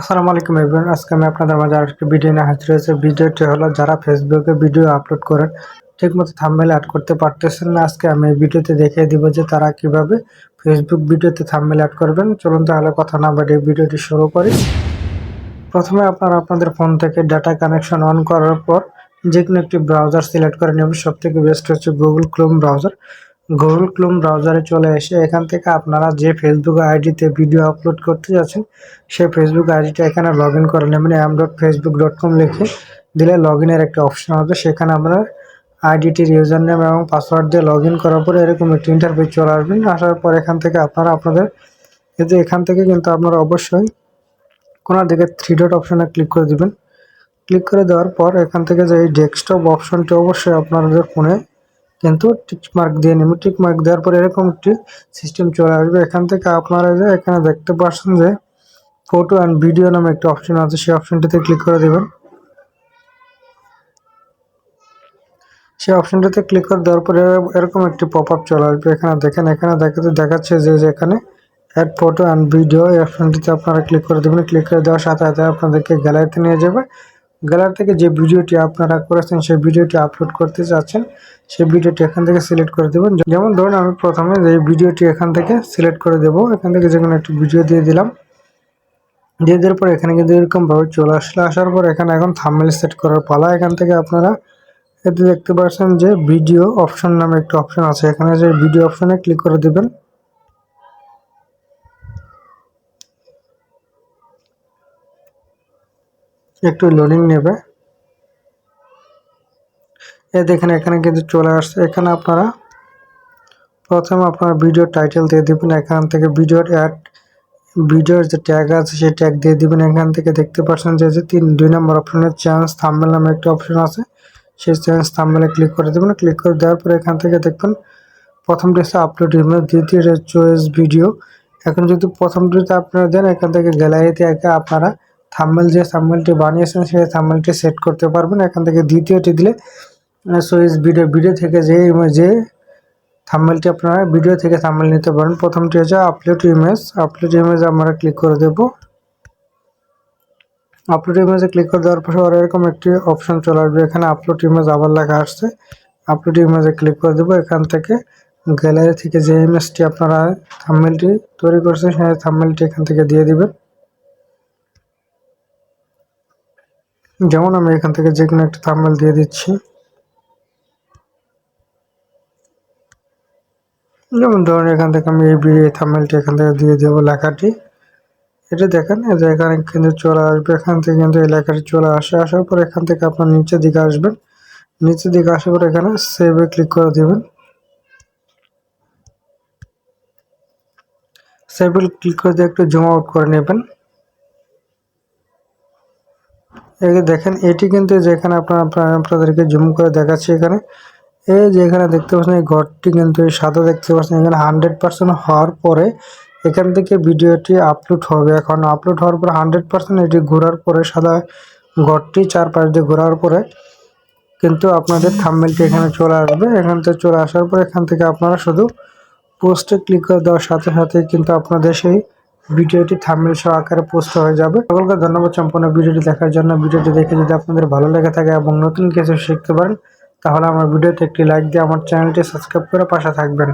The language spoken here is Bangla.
আসসালামু আলাইকুম এভরিওয়ান আজকে আমি আপনাদের মাঝে আরেকটি ভিডিও নিয়ে হাজির হয়েছে। ভিডিওটি হলো, যারা ফেসবুকে ভিডিও আপলোড করেন, ঠিকমতো থাম্বনেল অ্যাড করতে পারতেছেন না, আজকে আমি ভিডিওতে দেখিয়ে দিব যে তারা কীভাবে ফেসবুক ভিডিওতে থাম্বনেল অ্যাড করবেন। চলুন তাহলে কথা না বাড়িয়ে ভিডিওটি শুরু করি। প্রথমে আপনারা আপনাদের ফোন থেকে ডাটা কানেকশন অন করার পর যে কোনো একটি ব্রাউজার সিলেক্ট করে নেবেন। সব থেকে বেস্ট হচ্ছে Google Chrome browser Google Chrome ব্রাউজারে চলে এসে এখান থেকে আপনারা যে ফেসবুক আইডিতে ভিডিও আপলোড করতে যাচ্ছেন, সেই ফেসবুক আইডিটা এখানে লগ ইন করে নেবেন m dot Facebook dot com লিখে দিলে লগ ইনের একটা অপশন হবে। সেখানে আমরা আইডিটির ইউজার নেম এবং পাসওয়ার্ড দিয়ে লগ ইন করার পরে এরকম একটি ইন্টারভিউ চলে আসবেন আসার পর এখান থেকে আপনারা আপনাদের কিন্তু এখান থেকে কিন্তু আপনারা অবশ্যই কোনার দিকে থ্রি ডট অপশনে ক্লিক করে দিবেন। ক্লিক করে দেওয়ার পর এখান থেকে যে এই ডেস্কটপ অপশনটি অবশ্যই আপনাদের ফোনে কিন্তু টিক মার্ক দিয়ে নেবেন টিক মার্ক দেওয়ার পরে এরকম একটি সিস্টেম চলে আসবে। এখান থেকে আপনারা যে এখানে দেখতে পাচ্ছেন যে ফটো অ্যান্ড ভিডিও নামে একটি অপশন আছে। সেই অপশনটিতে ক্লিক করে দেবেন। সেই অপশনটিতে ক্লিক করে দেওয়ার পরে এরকম একটি পপ আপ চলে আসবে। এখানে দেখেন, এখানে দেখাতে, দেখাচ্ছে যে এখানে অ্যাড ফটো অ্যান্ড ভিডিও এই অপশনটিতে আপনারা ক্লিক করে দেবেন। ক্লিক করে দেওয়ার সাথে সাথে আপনাদেরকে গ্যালারিতে নিয়ে যাবে। গ্যালারি থেকে যে ভিডিওটি আপনারা করেছেন, সেই ভিডিওটি আপলোড করতে চাচ্ছেন, সেই ভিডিওটি এখান থেকে সিলেক্ট করে দেবেন। যেমন ধরুন, আমি প্রথমে যে ভিডিওটি এখান থেকে সিলেক্ট করে দেব, এখান থেকে যে কোনো একটি ভিডিও দিয়ে দিলাম। দিয়ে দেওয়ার পর এখানে কিন্তু এরকমভাবে চলে আসলে, আসার পর এখানে এখন থামমেল সেট করার পালা। এখান থেকে আপনারা এতে দেখতে পাচ্ছেন যে ভিডিও অপশন নামে একটা অপশন আছে। এখানে যে ভিডিও অপশনে ক্লিক করে দেবেন। একটু লোডিং নেবে। এ দেখেন, এখানে কিন্তু চলে আসছে। এখানে আপনারা প্রথমে আপনার ভিডিও টাইটেল দিয়ে দিবেন। এখান থেকে ভিডিওর অ্যাড ভিডিওর যে ট্যাগ আছে, সেই ট্যাগ দিয়ে দিবেন। এখান থেকে দেখতে পাচ্ছেন যে যে তিন, দুই নম্বর অপশনের চান্স থাম্বেল নামে একটা অপশন আছে। সেই চান্স থাম্বেলে ক্লিক করে দেবেন। ক্লিক করে দেওয়ার পরে এখান থেকে দেখবেন প্রথমটি হচ্ছে আপলোড ইমেজ দ্বিতীয়টা চয়েস ভিডিও এখন যদি প্রথমটিতে আপনারা দেন, এখান থেকে গ্যালারিতে একে আপনারা থাম্বেল যে থাম্বেলটি বানিয়েছেন, সেই থাম্বেলটি সেট করতে পারবেন। এখান থেকে দ্বিতীয়টি দিলে সুইচ ভিডিও ভিডিও থেকে যে যে থাম্বেলটি আপনারা ভিডিও থেকে থাম্বেল নিতে পারেন। প্রথমটি হচ্ছে আপলোড ইমেজ আপলোড ইমেজ আমরা ক্লিক করে দেব। আপলোড ইমেজে ক্লিক করে দেওয়ার পর এরকম একটি অপশন চলে আসবে। এখানে আপলোড ইমেজ আবার লেখা আসছে। আপলোড ইমেজে ক্লিক করে দেবো। এখান থেকে গ্যালারি থেকে যে ইমেজটি আপনারা থাম্বেলটি তৈরি করছেন, সেই থাম্বেলটি এখান থেকে দিয়ে দিবেন। যেমন আমি এখান থেকে যে কোনো একটা থাম্বেল দিয়ে দিচ্ছি। যেমন ধরুন এখান থেকে আমি এই বি থামেলটি এখান থেকে দিয়ে দেবো লেখাটি। এটা দেখেন যে এখানে কিন্তু চলে আসবে, এখান থেকে কিন্তু এই লেখাটি চলে আসে। আসার পর এখান থেকে আপনার নিচের দিকে আসবেন। নিচের দিকে আসার পর এখানে সেভে ক্লিক করে দেবেন। সেভে ক্লিক করে দিয়ে একটু জুম আউট করে নেবেন এই দেখেন, এটি কিন্তু যেখানে আপনার আপনাদেরকে জুম করে দেখাচ্ছি এখানে। এই যে এখানে দেখতে পাচ্ছেন, এই ঘরটি কিন্তু সাদা দেখতে পাচ্ছেন, এখানে হান্ড্রেড পার্সেন্ট হওয়ার পরে এখান থেকে ভিডিওটি আপলোড হবে। এখন আপলোড হওয়ার পরে হান্ড্রেড পার্সেন্ট এটি ঘোরার পরে, সাদা ঘরটি চারপাশ দিয়ে ঘোরার পরে কিন্তু আপনাদের থাম্বেলটি এখানে চলে আসবে। এখান থেকে চলে আসার পর এখান থেকে আপনারা শুধু পোস্টে ক্লিক করে দেওয়ার সাথে সাথে কিন্তু আপনাদের সেই ভিডিওটি থাম্বেল সহ আকারে পোস্ট হয়ে যাবে। সকলকে ধন্যবাদ সম্পূর্ণ ভিডিওটি দেখার জন্য। ভিডিওটি দেখে যদি আপনাদের ভালো লেগে থাকে এবং নতুন কিছু শিখতে পারেন, তাহলে আমার ভিডিওতে একটি লাইক দিয়ে আমার চ্যানেলটি সাবস্ক্রাইব করে পাশে থাকবেন।